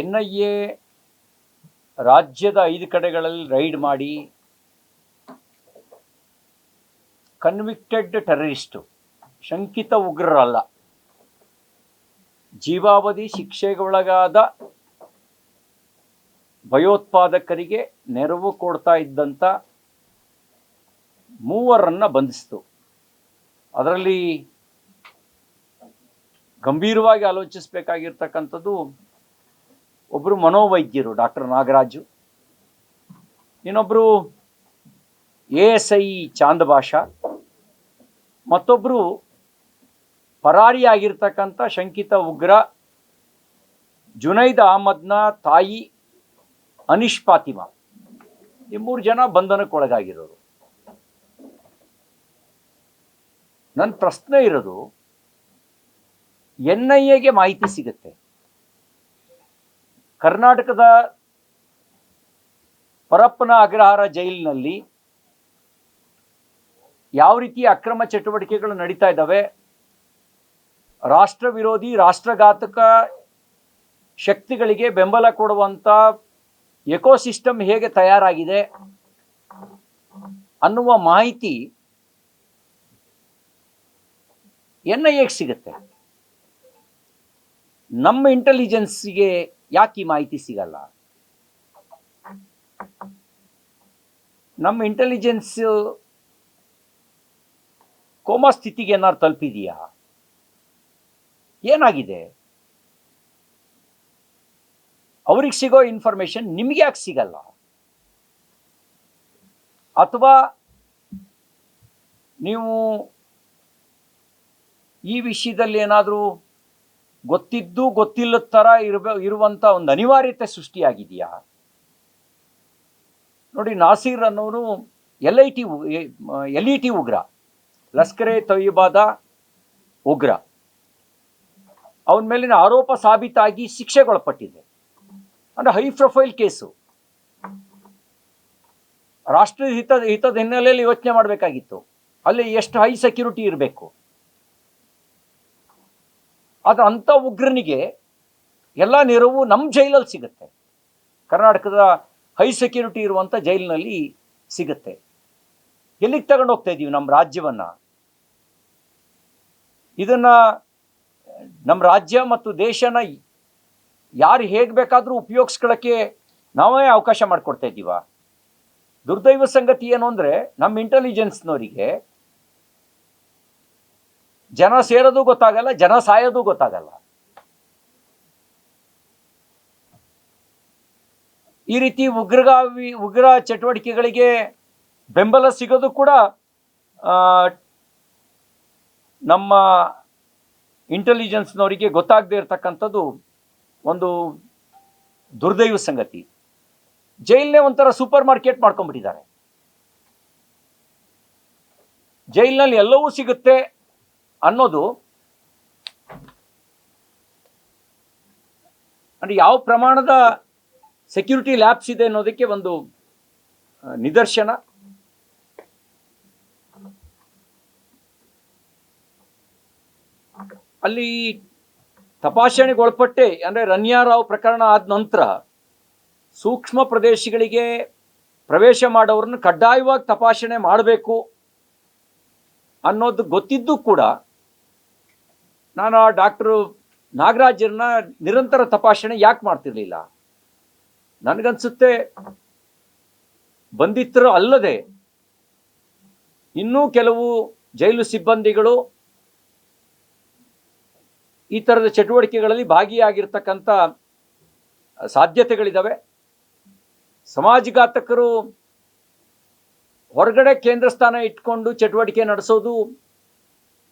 N ರಾಜ್ಯದ ಐದು ಕಡೆಗಳಲ್ಲಿ ರೈಡ್ ಮಾಡಿ ಕನ್ವಿಕ್ಟೆಡ್ ಟೆರರಿಸ್ಟು ಶಂಕಿತ ಉಗ್ರರಲ್ಲ. ಜೀವಾವಧಿ ಶಿಕ್ಷೆಗೊಳಗಾದ ಭಯೋತ್ಪಾದಕರಿಗೆ ನೆರವು ಕೊಡ್ತಾ ಇದ್ದಂಥ ಮೂವರನ್ನು ಬಂಧಿಸಿತು. ಅದರಲ್ಲಿ ಗಂಭೀರವಾಗಿ ಆಲೋಚಿಸಬೇಕಾಗಿರ್ತಕ್ಕಂಥದ್ದು ಒಬ್ಬರು ಮನೋವೈದ್ಯರು, ಡಾಕ್ಟರ್ ನಾಗರಾಜು. ಇನ್ನೊಬ್ಬರು ಎ ಎಸ್ ಐ ಚಾಂದ್ ಭಾಷಾ ಮತ್ತೊಬ್ಬರು ಪರಾರಿಯಾಗಿರ್ತಕ್ಕಂಥ ಶಂಕಿತ ಉಗ್ರ ಜುನೈದ್ ಅಹಮದ್ನ ತಾಯಿ ಅನಿಶ್ ಫಾತಿಮಾ. ಈ ಮೂರು ಜನ ಬಂಧನಕ್ಕೊಳಗಾಗಿರೋರು. ನನ್ನ ಪ್ರಶ್ನೆ ಇರೋದು, ಎನ್ ಐ ಎಗೆ ಮಾಹಿತಿ ಸಿಗುತ್ತೆ. ಕರ್ನಾಟಕದ ಪರಪ್ಪನ ಅಗ್ರಹಾರ ಜೈಲಿನಲ್ಲಿ ಯಾವ ರೀತಿ ಅಕ್ರಮ ಚಟುವಟಿಕೆಗಳು ನಡೀತಾ ಇದ್ದಾವೆ? ರಾಷ್ಟ್ರ ವಿರೋಧಿ, ರಾಷ್ಟ್ರಘಾತಕ ಶಕ್ತಿಗಳಿಗೆ ಬೆಂಬಲ ಕೊಡುವಂಥ ಎಕೋಸಿಸ್ಟಮ್ ಹೇಗೆ ತಯಾರಾಗಿದೆ ಅನ್ನುವ ಮಾಹಿತಿ ಎನ್ ಐ ಎಗೆ ಸಿಗುತ್ತೆ. ನಮ್ಮ ಇಂಟೆಲಿಜೆನ್ಸ್ಗೆ ಯಾಕೆ ಈ ಮಾಹಿತಿ ಸಿಗಲ್ಲ? ನಮ್ಮ ಇಂಟೆಲಿಜೆನ್ಸ್ ಕೋಮಾ ಸ್ಥಿತಿಗೆ ಏನಾದ್ರು ತಲುಪಿದೆಯಾ? ಏನಾಗಿದೆ? ಅವ್ರಿಗೆ ಸಿಗೋ ಇನ್ಫಾರ್ಮೇಶನ್ ನಿಮ್ಗೆ ಯಾಕೆ ಸಿಗಲ್ಲ? ಅಥವಾ ನೀವು ಈ ವಿಷಯದಲ್ಲಿ ಏನಾದರೂ ಗೊತ್ತಿದ್ದು ಗೊತ್ತಿಲ್ಲದ ಥರ ಇರಬ ಇರುವಂಥ ಒಂದು ಅನಿವಾರ್ಯತೆ ಸೃಷ್ಟಿಯಾಗಿದೆಯಾ? ನೋಡಿ, ನಾಸೀರ್ ಅನ್ನೋರು L I T L E T ಉಗ್ರ. ಲಸ್ಕರೆ ತೊಯ್ಯಬಾದ ಉಗ್ರ. ಅವನ ಮೇಲಿನ ಆರೋಪ ಸಾಬೀತಾಗಿ ಶಿಕ್ಷೆಗೊಳಪಟ್ಟಿದೆ. ಅಂದರೆ ಹೈ ಪ್ರೊಫೈಲ್ ಕೇಸು. ರಾಷ್ಟ್ರದ ಹಿತದ ಹಿತದ ಹಿನ್ನೆಲೆಯಲ್ಲಿ ಯೋಚನೆ ಮಾಡಬೇಕಾಗಿತ್ತು. ಅಲ್ಲಿ ಎಷ್ಟು ಹೈ ಸೆಕ್ಯೂರಿಟಿ ಇರಬೇಕು? ಆದ್ರೆ ಅಂಥ ಉಗ್ರನಿಗೆ ಎಲ್ಲ ನೆರವು ನಮ್ಮ ಜೈಲಲ್ಲಿ ಸಿಗುತ್ತೆ. ಕರ್ನಾಟಕದ ಹೈ ಸೆಕ್ಯೂರಿಟಿ ಇರುವಂಥ ಜೈಲಿನಲ್ಲಿ ಸಿಗುತ್ತೆ. ಎಲ್ಲಿಗೆ ತಗೊಂಡು ಹೋಗ್ತಾ ಇದ್ದೀವಿ ನಮ್ಮ ರಾಜ್ಯವನ್ನ? ಇದನ್ನ ನಮ್ಮ ರಾಜ್ಯ ಮತ್ತು ದೇಶನ ಯಾರು ಹೇಗೆ ಬೇಕಾದರೂ ಉಪಯೋಗಿಸ್ಕೊಳ್ಳೋಕ್ಕೆ ನಾವೇ ಅವಕಾಶ ಮಾಡಿಕೊಡ್ತಾ ಇದ್ದೀವ ದುರ್ದೈವ ಸಂಗತಿ ಏನು ಅಂದರೆ ನಮ್ಮ ಇಂಟೆಲಿಜೆನ್ಸ್ನವರಿಗೆ ಜನ ಸೇರೋದು ಗೊತ್ತಾಗಲ್ಲ, ಜನ ಸಾಯೋದು ಗೊತ್ತಾಗಲ್ಲ. ಈ ರೀತಿ ಉಗ್ರಗಾವಿ ಉಗ್ರ ಚಟುವಟಿಕೆಗಳಿಗೆ ಬೆಂಬಲ ಸಿಗೋದು ಕೂಡ ನಮ್ಮ ಇಂಟೆಲಿಜೆನ್ಸ್ನವರಿಗೆ ಗೊತ್ತಾಗದೇ ಇರತಕ್ಕಂಥದ್ದು ಒಂದು ದುರ್ದೈವ ಸಂಗತಿ. ಜೈಲ್ನೇ ಒಂಥರ ಸೂಪರ್ ಮಾರ್ಕೆಟ್ ಮಾಡ್ಕೊಂಡ್ಬಿಟ್ಟಿದ್ದಾರೆ. ಜೈಲಿನಲ್ಲಿ ಎಲ್ಲವೂ ಸಿಗುತ್ತೆ. ಅನ್ನೋದು ಅಂದರೆ ಯಾವ ಪ್ರಮಾಣದ ಸೆಕ್ಯೂರಿಟಿ ಲ್ಯಾಬ್ಸ್ ಇದೆ ಅನ್ನೋದಕ್ಕೆ ಒಂದು ನಿದರ್ಶನ. ಅಲ್ಲಿ ತಪಾಸಣೆಗೆ ಒಳಪಟ್ಟೆ ಅಂದರೆ ರನ್ಯಾರಾವ್ ಪ್ರಕರಣ ಆದ ನಂತರ ಸೂಕ್ಷ್ಮ ಪ್ರದೇಶಗಳಿಗೆ ಪ್ರವೇಶ ಮಾಡೋರನ್ನು ಕಡ್ಡಾಯವಾಗಿ ತಪಾಸಣೆ ಮಾಡಬೇಕು. ಅನ್ನೋದು ಗೊತ್ತಿದ್ದು ಕೂಡ ನಾನು ಆ ಡಾಕ್ಟ್ರು ನಾಗರಾಜರನ್ನ ನಿರಂತರ ತಪಾಸಣೆ ಯಾಕೆ ಮಾಡ್ತಿರ್ಲಿಲ್ಲ? ನನಗನ್ಸುತ್ತೆ ಬಂಧಿತರು ಅಲ್ಲದೆ ಇನ್ನೂ ಕೆಲವು ಜೈಲು ಸಿಬ್ಬಂದಿಗಳು ಈ ಥರದ ಚಟುವಟಿಕೆಗಳಲ್ಲಿ ಭಾಗಿಯಾಗಿರ್ತಕ್ಕಂಥ ಸಾಧ್ಯತೆಗಳಿದ್ದಾವೆ ಸಮಾಜಘಾತಕರು ಹೊರಗಡೆ ಕೇಂದ್ರ ಸ್ಥಾನ ಇಟ್ಕೊಂಡು ಚಟುವಟಿಕೆ ನಡೆಸೋದು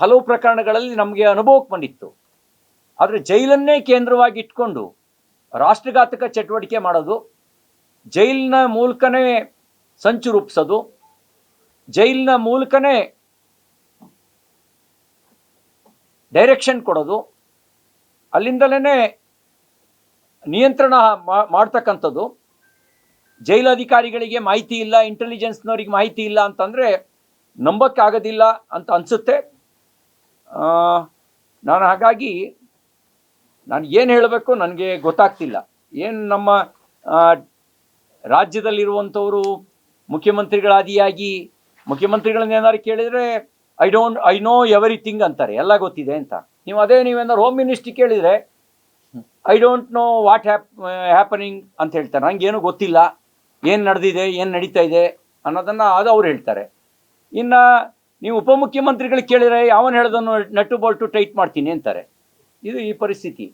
ಹಲವು ಪ್ರಕರಣಗಳಲ್ಲಿ ನಮಗೆ ಅನುಭವಕ್ಕೆ ಬಂದಿತ್ತು. ಆದರೆ ಜೈಲನ್ನೇ ಕೇಂದ್ರವಾಗಿ ಇಟ್ಕೊಂಡು ರಾಷ್ಟ್ರಘಾತಕ ಚಟುವಟಿಕೆ ಮಾಡೋದು, ಜೈಲಿನ ಮೂಲಕನೇ ಸಂಚು ರೂಪಿಸೋದು, ಜೈಲಿನ ಮೂಲಕನೇ ಡೈರೆಕ್ಷನ್ ಕೊಡೋದು ಅಲ್ಲಿಂದಲೇ ನಿಯಂತ್ರಣ ಮಾಡ್ತಕ್ಕಂಥದ್ದು. ಜೈಲು ಅಧಿಕಾರಿಗಳಿಗೆ ಮಾಹಿತಿ ಇಲ್ಲ ಇಂಟೆಲಿಜೆನ್ಸ್ನವ್ರಿಗೆ ಮಾಹಿತಿ ಇಲ್ಲ ಅಂತಂದರೆ ನಂಬೋಕ್ಕಾಗೋದಿಲ್ಲ ಅಂತ ಅನಿಸುತ್ತೆ. ನಾನು ಹಾಗಾಗಿ ನಾನು ಏನು ಹೇಳಬೇಕು ನನಗೆ ಗೊತ್ತಾಗ್ತಿಲ್ಲ. ಏನು ನಮ್ಮ ರಾಜ್ಯದಲ್ಲಿರುವಂಥವರು ಮುಖ್ಯಮಂತ್ರಿಗಳಾದಿಯಾಗಿ, ಮುಖ್ಯಮಂತ್ರಿಗಳನ್ನ ಏನಾದ್ರು ಕೇಳಿದರೆ I don't I know everything ಅಂತಾರೆ. ಎಲ್ಲ ಗೊತ್ತಿದೆ ಅಂತ. ನೀವು ಅದೇ ನೀವೇನಾದ್ರು ಹೋಮ್ ಮಿನಿಸ್ಟ್ರಿ ಕೇಳಿದರೆ I don't know what hap happening ಅಂತ ಹೇಳ್ತಾರೆ. ನನಗೇನು ಗೊತ್ತಿಲ್ಲ. ಏನು ನಡೆದಿದೆ, ಏನು ನಡೀತಾ ಇದೆ ಅನ್ನೋದನ್ನು ಅದು ಅವ್ರು ಹೇಳ್ತಾರೆ. ಇನ್ನು ನೀವು ಉಪಮುಖ್ಯಮಂತ್ರಿಗಳು ಕೇಳಿದರೆ ಯಾವನು ಹೇಳೋದನ್ನು ನಟ್ಟು ಬೋಲ್ಟು ಟೈಟ್ ಮಾಡ್ತೀನಿ ಅಂತಾರೆ. ಇದು ಈ ಪರಿಸ್ಥಿತಿ.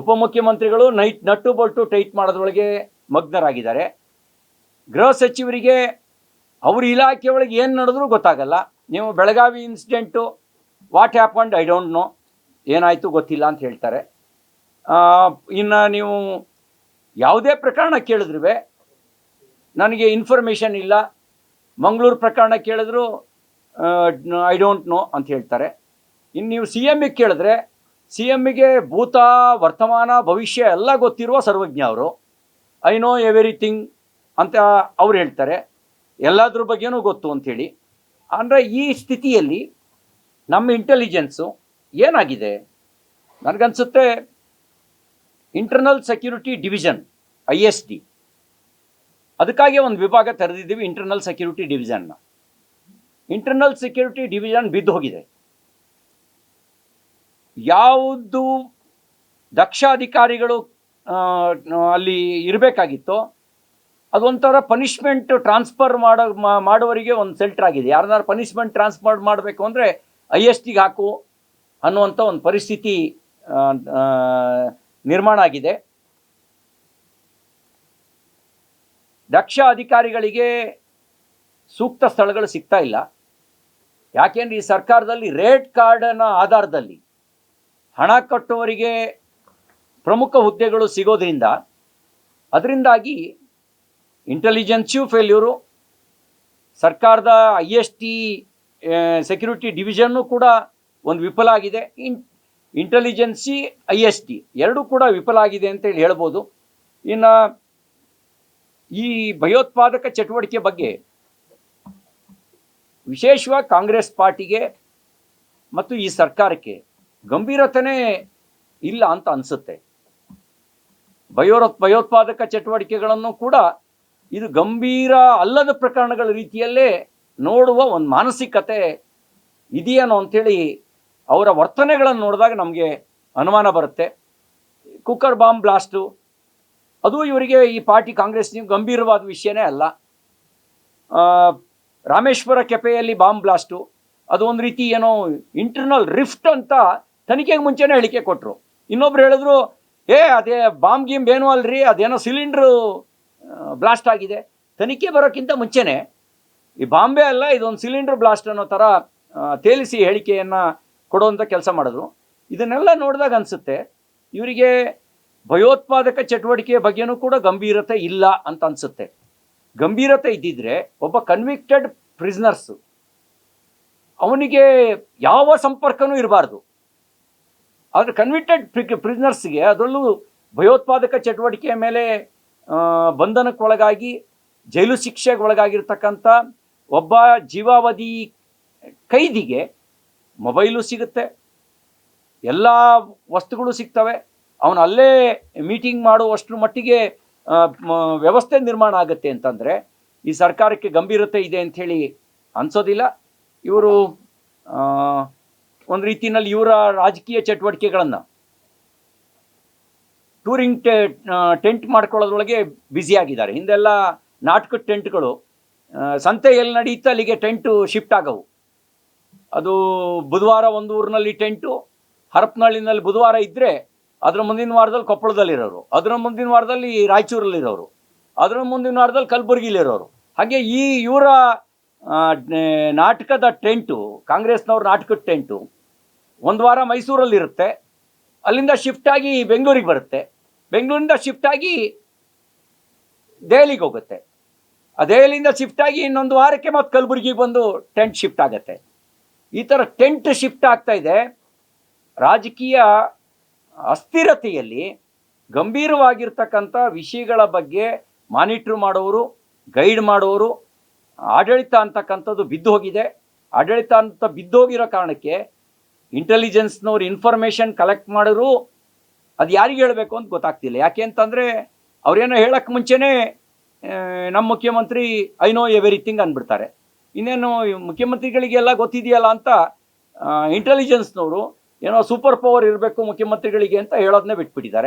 ಉಪಮುಖ್ಯಮಂತ್ರಿಗಳು ನೈಟ್ ನಟ್ಟು ಬೋಲ್ಟು ಟೈಟ್ ಮಾಡೋದ್ರೊಳಗೆ ಮಗ್ನರಾಗಿದ್ದಾರೆ. ಗೃಹ ಸಚಿವರಿಗೆ ಅವ್ರ ಇಲಾಖೆ ಒಳಗೆ ಏನು ನಡೆದ್ರೂ ಗೊತ್ತಾಗಲ್ಲ. ನೀವು Belagavi incident, what happened, I don't know. ಏನಾಯಿತು ಗೊತ್ತಿಲ್ಲ ಅಂತ ಹೇಳ್ತಾರೆ. ಇನ್ನು ನೀವು ಯಾವುದೇ ಪ್ರಕರಣ ಕೇಳಿದ್ರು ನನಗೆ ಇನ್ಫಾರ್ಮೇಷನ್ ಇಲ್ಲ. ಮಂಗಳೂರು ಪ್ರಕರಣ ಕೇಳಿದ್ರು ಐ ಡೋಂಟ್ ನೋ ಅಂತ ಹೇಳ್ತಾರೆ. ಇನ್ನು ನೀವು ಸಿ ಎಮ್ಗೆ ಕೇಳಿದ್ರೆ ಸಿ ಎಮ್ಗೆ ಭೂತ, ವರ್ತಮಾನ, ಭವಿಷ್ಯ ಎಲ್ಲ ಗೊತ್ತಿರುವ ಸರ್ವಜ್ಞ ಅವರು. ಐ ನೋ ಎವ್ರಿಥಿಂಗ್ ಅಂತ ಅವ್ರು ಹೇಳ್ತಾರೆ. ಎಲ್ಲದ್ರ ಬಗ್ಗೆನೂ ಗೊತ್ತು ಅಂಥೇಳಿ ಅಂದರೆ ಈ ಸ್ಥಿತಿಯಲ್ಲಿ ನಮ್ಮ ಇಂಟೆಲಿಜೆನ್ಸು ಏನಾಗಿದೆ? ನನಗನ್ಸುತ್ತೆ internal security division I S D ಅದಕ್ಕಾಗಿ ಒಂದು ವಿಭಾಗ ತೆರೆದಿದ್ದೀವಿ ಇಂಟರ್ನಲ್ ಸೆಕ್ಯೂರಿಟಿ ಡಿವಿಷನ್ನ ಇಂಟರ್ನಲ್ ಸೆಕ್ಯೂರಿಟಿ ಡಿವಿಷನ್ ಬಿದ್ದು ಹೋಗಿದೆ. ಯಾವುದು ದಕ್ಷ ಅಧಿಕಾರಿಗಳು ಅಲ್ಲಿ ಇರಬೇಕಾಗಿತ್ತು, ಅದೊಂಥರ ಪನಿಷ್ಮೆಂಟ್ ಟ್ರಾನ್ಸ್ಫರ್ ಮಾಡೋ, ಮಾ- ಮಾಡೋವರಿಗೆ ಒಂದು ಸೆಲ್ಟರ್ ಆಗಿದೆ. ಯಾರನ್ನಾರು ಪನಿಷ್ಮೆಂಟ್ ಟ್ರಾನ್ಸ್ಫರ್ ಮಾಡಬೇಕು ಅಂದರೆ ಐ ಎಸ್ ಟಿಗೆ ಹಾಕು ಅನ್ನುವಂಥ ಒಂದು ಪರಿಸ್ಥಿತಿ ನಿರ್ಮಾಣ ಆಗಿದೆ. ದಕ್ಷ ಅಧಿಕಾರಿಗಳಿಗೆ ಸೂಕ್ತ ಸ್ಥಳಗಳು ಸಿಗ್ತಾ ಇಲ್ಲ. ಯಾಕೆಂದ್ರೆ ಈ ಸರ್ಕಾರದಲ್ಲಿ ರೇಟ್ ಕಾರ್ಡನ ಆಧಾರದಲ್ಲಿ ಹಣ ಕಟ್ಟುವವರಿಗೆ ಪ್ರಮುಖ ಹುದ್ದೆಗಳು ಸಿಗೋದ್ರಿಂದ ಅದರಿಂದಾಗಿ ಇಂಟೆಲಿಜೆನ್ಸಿಯು ಫೇಲ್ಯೂರು ಸರ್ಕಾರದ ಐ ಎಸ್ ಟಿ ಸೆಕ್ಯೂರಿಟಿ ಡಿವಿಷನ್ನು ಕೂಡ ಒಂದು ವಿಫಲ ಆಗಿದೆ. In intelligence I S T ಎರಡೂ ಕೂಡ ವಿಫಲ ಆಗಿದೆ ಅಂತೇಳಿ ಹೇಳ್ಬೋದು. ಇನ್ನು ಈ ಭಯೋತ್ಪಾದಕ ಚಟುವಟಿಕೆ ಬಗ್ಗೆ ವಿಶೇಷವಾಗಿ ಕಾಂಗ್ರೆಸ್ ಪಾರ್ಟಿಗೆ ಮತ್ತು ಈ ಸರ್ಕಾರಕ್ಕೆ ಗಂಭೀರತೆನೇ ಇಲ್ಲ ಅಂತ ಅನಿಸುತ್ತೆ. ಭಯೋರ ಭಯೋತ್ಪಾದಕ ಚಟುವಟಿಕೆಗಳನ್ನು ಕೂಡ ಇದು ಗಂಭೀರ ಅಲ್ಲದ ಪ್ರಕರಣಗಳ ರೀತಿಯಲ್ಲೇ ನೋಡುವ ಒಂದು ಮಾನಸಿಕತೆ ಇದೆಯೇನೋ ಅಂಥೇಳಿ ಅವರ ವರ್ತನೆಗಳನ್ನು ನೋಡಿದಾಗ ನಮಗೆ ಅನುಮಾನ ಬರುತ್ತೆ. ಕುಕ್ಕರ್ ಬಾಂಬ್ ಬ್ಲಾಸ್ಟು ಅದು ಇವರಿಗೆ ಈ ಪಾರ್ಟಿ ಕಾಂಗ್ರೆಸ್ ನೀವು ಗಂಭೀರವಾದ ವಿಷಯನೇ ಅಲ್ಲ. ರಾಮೇಶ್ವರ ಕೆಪೆಯಲ್ಲಿ ಬಾಂಬ್ ಬ್ಲಾಸ್ಟು, ಅದು ಒಂದು ರೀತಿ ಏನೋ ಇಂಟರ್ನಲ್ ರಿಫ್ಟ್ ಅಂತ ತನಿಖೆಗೆ ಮುಂಚೆನೇ ಹೇಳಿಕೆ ಕೊಟ್ಟರು ಇನ್ನೊಬ್ರು ಹೇಳಿದ್ರು, ಏ, ಅದೇ ಬಾಂಬ್ ಗೀಮ್ ಏನೂ ಅಲ್ರಿ, ಅದೇನೋ ಸಿಲಿಂಡ್ರು ಬ್ಲಾಸ್ಟ್ ಆಗಿದೆ. ತನಿಖೆ ಬರೋಕ್ಕಿಂತ ಮುಂಚೆನೇ ಈ ಬಾಂಬೆ ಅಲ್ಲ, ಇದೊಂದು ಸಿಲಿಂಡರ್ ಬ್ಲಾಸ್ಟ್ ಅನ್ನೋ ಥರ ತೇಲಿಸಿ ಹೇಳಿಕೆಯನ್ನು ಕೊಡುವಂಥ ಕೆಲಸ ಮಾಡಿದ್ರು. ಇದನ್ನೆಲ್ಲ ನೋಡಿದಾಗ ಅನಿಸುತ್ತೆ, ಇವರಿಗೆ ಭಯೋತ್ಪಾದಕ ಚಟುವಟಿಕೆಯ ಬಗ್ಗೆನೂ ಕೂಡ ಗಂಭೀರತೆ ಇಲ್ಲ ಅಂತ ಅನಿಸುತ್ತೆ. ಗಂಭೀರತೆ ಇದ್ದಿದ್ರೆ ಒಬ್ಬ ಕನ್ವಿಕ್ಟೆಡ್ ಪ್ರಿಸ್ನರ್ಸು ಅವನಿಗೆ ಯಾವ ಸಂಪರ್ಕನೂ ಇರಬಾರ್ದು. ಆದರೆ ಕನ್ವಿಕ್ಟೆಡ್ ಪ್ರಿಸ್ನರ್ಸ್ಗೆ ಅದರಲ್ಲೂ ಭಯೋತ್ಪಾದಕ ಚಟುವಟಿಕೆಯ ಮೇಲೆ ಬಂಧನಕ್ಕೊಳಗಾಗಿ, ಜೈಲು ಶಿಕ್ಷೆಗೆ ಒಳಗಾಗಿರ್ತಕ್ಕಂಥ ಒಬ್ಬ ಜೀವಾವಧಿ ಕೈದಿಗೆ ಮೊಬೈಲು ಸಿಗುತ್ತೆ. ಎಲ್ಲ ವಸ್ತುಗಳು ಸಿಗ್ತವೆ. ಅವನು ಅಲ್ಲೇ ಮೀಟಿಂಗ್ ಮಾಡುವಷ್ಟರ ಮಟ್ಟಿಗೆ ವ್ಯವಸ್ಥೆ ನಿರ್ಮಾಣ ಆಗುತ್ತೆ ಅಂತಂದರೆ, ಈ ಸರ್ಕಾರಕ್ಕೆ ಗಂಭೀರತೆ ಇದೆ ಅಂಥೇಳಿ ಅನಿಸೋದಿಲ್ಲ. ಇವರು ಒಂದು ರೀತಿಯಲ್ಲಿ ಇವರ ರಾಜಕೀಯ ಚಟುವಟಿಕೆಗಳನ್ನು ಟೂರಿಂಗ್ ಟೆ ಟೆಂಟ್ ಮಾಡ್ಕೊಳ್ಳೋದ್ರೊಳಗೆ ಬ್ಯುಸಿಯಾಗಿದ್ದಾರೆ ಹಿಂದೆಲ್ಲ ನಾಟಕ ಟೆಂಟ್ಗಳು ಸಂತೆ ಎಲ್ಲಿ ನಡೆಯುತ್ತೆ ಅಲ್ಲಿಗೆ ಟೆಂಟು ಶಿಫ್ಟ್ ಆಗವು. ಅದು ಬುಧವಾರ ಒಂದು ಊರಿನಲ್ಲಿ ಟೆಂಟು ಹರಪನಹಳ್ಳಿನಲ್ಲಿ ಬುಧವಾರ ಇದ್ದರೆ ಅದರ ಮುಂದಿನ ವಾರದಲ್ಲಿ ಕೊಪ್ಪಳದಲ್ಲಿರೋರು, ಅದರ ಮುಂದಿನ ವಾರದಲ್ಲಿ ರಾಯಚೂರಲ್ಲಿರೋರು, ಅದರ ಮುಂದಿನ ವಾರದಲ್ಲಿ ಕಲಬುರಗಿಲಿರೋರು ಹಾಗೆ ಈ ಇವರ ನಾಟಕದ ಟೆಂಟು, ಕಾಂಗ್ರೆಸ್ನವ್ರ ನಾಟಕದ ಟೆಂಟು, ಒಂದು ವಾರ ಮೈಸೂರಲ್ಲಿರುತ್ತೆ. ಅಲ್ಲಿಂದ ಶಿಫ್ಟ್ ಆಗಿ ಬೆಂಗಳೂರಿಗೆ ಬರುತ್ತೆ. ಬೆಂಗಳೂರಿಂದ ಶಿಫ್ಟ್ ಆಗಿ ದೆಹಲಿಗೆ ಹೋಗುತ್ತೆ. ಆ ದೆಹಲಿಯಿಂದ ಶಿಫ್ಟ್ ಆಗಿ ಇನ್ನೊಂದು ವಾರಕ್ಕೆ ಮತ್ತು ಕಲಬುರಗಿಗೆ ಬಂದು ಟೆಂಟ್ ಶಿಫ್ಟ್ ಆಗುತ್ತೆ. ಈ ಥರ ಟೆಂಟ್ ಶಿಫ್ಟ್ ಆಗ್ತಾ ಇದೆ. ರಾಜಕೀಯ ಅಸ್ಥಿರತೆಯಲ್ಲಿ ಗಂಭೀರವಾಗಿರ್ತಕ್ಕಂಥ ವಿಷಯಗಳ ಬಗ್ಗೆ ಮಾನಿಟ್ರ್ ಮಾಡೋರು, ಗೈಡ್ ಮಾಡೋರು, ಆಡಳಿತ ಅಂತಕ್ಕಂಥದ್ದು ಬಿದ್ದು ಹೋಗಿದೆ. ಆಡಳಿತ ಅಂತ ಬಿದ್ದೋಗಿರೋ ಕಾರಣಕ್ಕೆ ಇಂಟೆಲಿಜೆನ್ಸ್ನವ್ರು ಇನ್ಫಾರ್ಮೇಷನ್ ಕಲೆಕ್ಟ್ ಮಾಡಿದ್ರು ಅದು ಯಾರಿಗೆ ಹೇಳಬೇಕು ಅಂತ ಗೊತ್ತಾಗ್ತಿಲ್ಲ. ಯಾಕೆ ಅಂತಂದರೆ ಅವ್ರೇನೋ ಹೇಳೋಕ್ಕೆ ಮುಂಚೆನೇ ನಮ್ಮ ಮುಖ್ಯಮಂತ್ರಿ ಐ ನೋ ಎವ್ರಿಥಿಂಗ್ ಅಂದ್ಬಿಡ್ತಾರೆ. ಇನ್ನೇನು ಮುಖ್ಯಮಂತ್ರಿಗಳಿಗೆಲ್ಲ ಗೊತ್ತಿದೆಯಲ್ಲ ಅಂತ ಇಂಟೆಲಿಜೆನ್ಸ್ನವರು ಏನೋ ಸೂಪರ್ ಪವರ್ ಇರಬೇಕು ಮುಖ್ಯಮಂತ್ರಿಗಳಿಗೆ ಅಂತ ಹೇಳೋದನ್ನೇ ಬಿಟ್ಬಿಟ್ಟಿದ್ದಾರೆ.